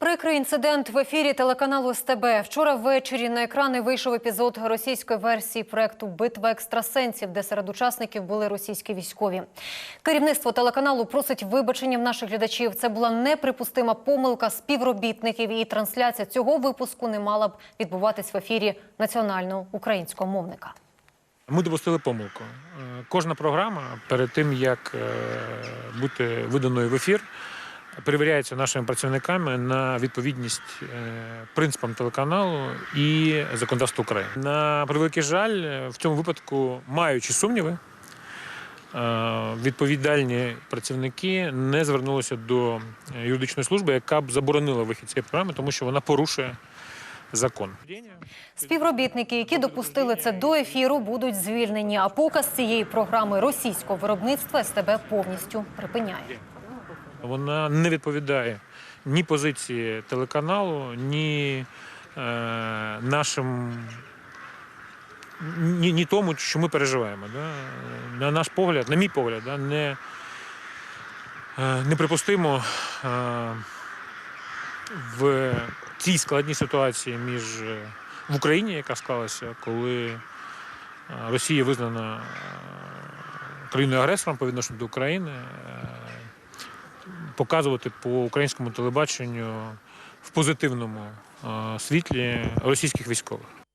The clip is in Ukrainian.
Прикрий інцидент в ефірі телеканалу СТБ. Вчора ввечері на екрани вийшов епізод російської версії проекту Битва екстрасенсів, де серед учасників були російські військові. Керівництво телеканалу просить вибачення в наших глядачів. Це була неприпустима помилка співробітників, і трансляція цього випуску не мала б відбуватись в ефірі національного українського мовника. Ми допустили помилку. Е, Кожна програма перед тим, як е, бути виданою в ефір, перевіряється нашими працівниками на відповідність е, принципам телеканалу і законодавству України. На превеликий жаль, в цьому випадку, маючи сумніви, е, відповідальні працівники не звернулися до юридичної служби, яка б заборонила вихід цієї програми, тому що вона порушує закон. Співробітники, які допустили це до ефіру, будуть звільнені. А показ цієї програми російського виробництва СТБ повністю припиняє. Вона не відповідає ні позиції телеканалу, ні е, нашим. Ні, ні тому, що ми переживаємо. Да? На наш погляд, на мій погляд, да, не, е, неприпустимо е, в цій складній ситуації між е, в Україні, яка склалася, коли Росія визнана країною агресором по відношенню до України. Показувати по українському телебаченню в позитивному е, світлі російських військових.